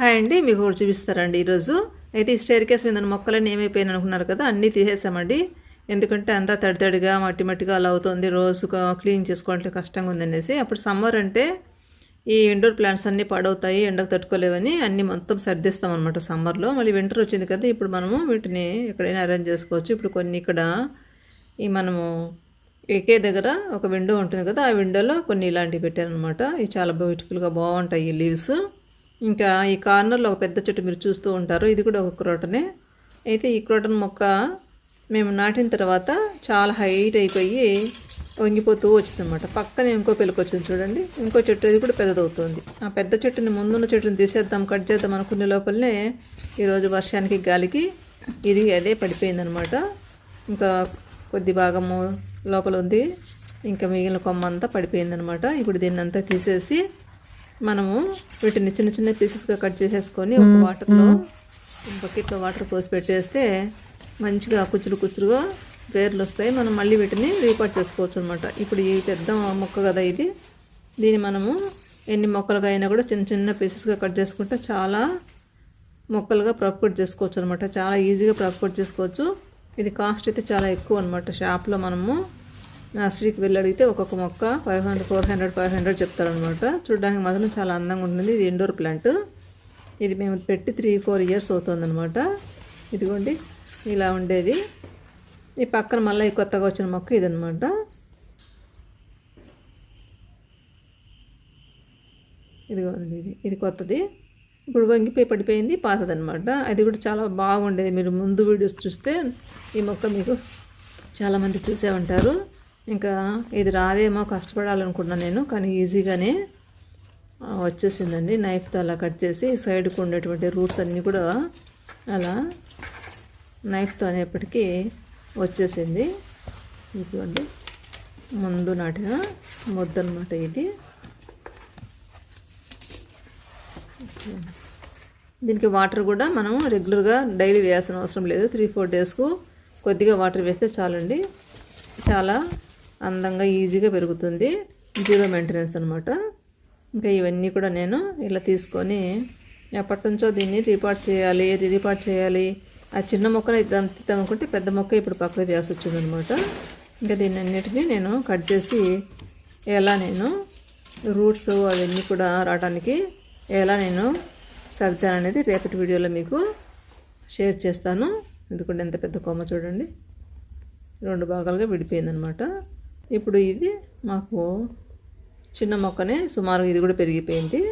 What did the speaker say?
Hi అండి మీకు కూడా చూపిస్తారండి ఈరోజు. అయితే ఈ స్టేర్ కేస్ మీద మొక్కలన్నీ ఏమైపోయినాయి అనుకున్నారు కదా అన్నీ తీసేసామండి. ఎందుకంటే అంతా తడి తడిగా మట్టి మట్టిగా అలా అవుతుంది రోజు క్లీన్ చేసుకోవడానికి కష్టంగా ఉందనేసి. అప్పుడు సమ్మర్ అంటే ఈ ఇండోర్ ప్లాంట్స్ అన్నీ పాడవుతాయి ఎండకు తట్టుకోలేవని అన్నీ మొత్తం సర్దిస్తాం అనమాట సమ్మర్లో మళ్ళీ వింటర్ వచ్చింది కదా ఇప్పుడు మనము వీటిని ఎక్కడైనా అరేంజ్ చేసుకోవచ్చు. ఇప్పుడు కొన్ని ఇక్కడ ఈ మనము ఏకే దగ్గర ఒక విండో ఉంటుంది కదా ఆ విండోలో కొన్ని ఇలాంటివి పెట్టారనమాట ఇవి చాలా బ్యూటిఫుల్గా బాగుంటాయి ఈ లీవ్స్ ఇంకా ఈ కార్నర్లో ఒక పెద్ద చెట్టు మీరు చూస్తూ ఉంటారు. ఇది కూడా ఒక క్రోటనే. అయితే ఈ క్రోటన్ మొక్క మేము నాటిన తర్వాత చాలా హైట్ అయిపోయి వంగిపోతూ వచ్చిందనమాట పక్కనే ఇంకో పిల్లకి వచ్చింది చూడండి. ఇంకో చెట్టు అది కూడా పెద్దదవుతుంది. ఆ పెద్ద చెట్టుని ముందున్న చెట్టుని తీసేద్దాం కట్ చేద్దాం అనుకునే లోపలనే ఈరోజు వర్షానికి గాలికి ఇది అదే పడిపోయిందనమాట ఇంకా కొద్ది భాగము లోపల ఉంది. ఇంకా మిగిలిన కొమ్మ అంతా పడిపోయిందనమాట ఇప్పుడు దీన్ని అంతా తీసేసి మనము వీటిని చిన్న చిన్న పీసెస్గా కట్ చేసేసుకొని ఒక వాటర్లో బకెట్లో వాటర్ పోసి పెట్టేస్తే మంచిగా కుచ్చులు కుచ్చులుగా వేర్లు వస్తాయి. మనం మళ్ళీ వీటిని రీపాట్ చేసుకోవచ్చు అనమాట ఇప్పుడు ఈ పెద్ద మొక్క కదా ఇది. దీన్ని మనము ఎన్ని మొక్కలుగా అయినా కూడా చిన్న చిన్న పీసెస్గా కట్ చేసుకుంటే చాలా మొక్కలుగా ప్రాపర్ట్ చేసుకోవచ్చు అనమాట చాలా ఈజీగా ప్రాపర్ట్ చేసుకోవచ్చు. ఇది కాస్ట్ అయితే చాలా ఎక్కువ అనమాట షాప్లో మనము నర్సరీకి వెళ్ళి అడిగితే ఒక్కొక్క మొక్క five hundred four hundred five hundred చెప్తారనమాట చూడడానికి మాత్రం చాలా అందంగా ఉంటుంది. ఇది ఇండోర్ ప్లాంట్. ఇది మేము పెట్టి త్రీ ఫోర్ ఇయర్స్ అవుతుందన్నమాట. ఇదిగోండి ఇలా ఉండేది. ఈ పక్కన మళ్ళీ కొత్తగా వచ్చిన మొక్క ఇదనమాట ఇదిగోండి ఇది ఇది కొత్తది. ఇప్పుడు వంగిపోయి పడిపోయింది పాతదనమాట అది కూడా చాలా బాగుండేది. మీరు ముందు వీడియోస్ చూస్తే ఈ మొక్క మీకు చాలామంది చూసే ఉంటారు. ఇంకా ఇది రాదేమో కష్టపడాలనుకున్నాను నేను కానీ ఈజీగానే వచ్చేసిందండి. నైఫ్తో అలా కట్ చేసి సైడ్కు ఉండేటువంటి రూట్స్ అన్నీ కూడా అలా నైఫ్తో అనేప్పటికీ వచ్చేసింది. ఇదిగోండి. ముందు నాటిన అనమాట ఇది. దీనికి వాటర్ కూడా మనం రెగ్యులర్గా డైలీ వేయాల్సిన అవసరం లేదు. త్రీ ఫోర్ డేస్కు కొద్దిగా వాటర్ వేస్తే చాలండి. చాలా అందంగా ఈజీగా పెరుగుతుంది. జీరో మెయింటెనెన్స్ అనమాట ఇంకా ఇవన్నీ కూడా నేను ఇలా తీసుకొని ఎప్పటి నుంచో దీన్ని రీపార్ట్ చేయాలి రీపార్ట్ చేయాలి. ఆ చిన్న మొక్కను అనుకుంటే పెద్ద మొక్క ఇప్పుడు పక్కకు తీయాల్సి వచ్చిందనమాట ఇంకా దీన్ని అన్నిటినీ నేను కట్ చేసి ఎలా నేను రూట్స్ అవన్నీ కూడా రావడానికి ఎలా నేను సర్దాను అనేది రేపటి వీడియోలో మీకు షేర్ చేస్తాను. ఎందుకంటే ఎంత పెద్ద కొమ్మ చూడండి. రెండు భాగాలుగా విడిపోయిందనమాట ఇప్పుడు ఇది మాకు చిన్న మొక్కనే సుమారు ఇది కూడా పెరిగిపోయింది.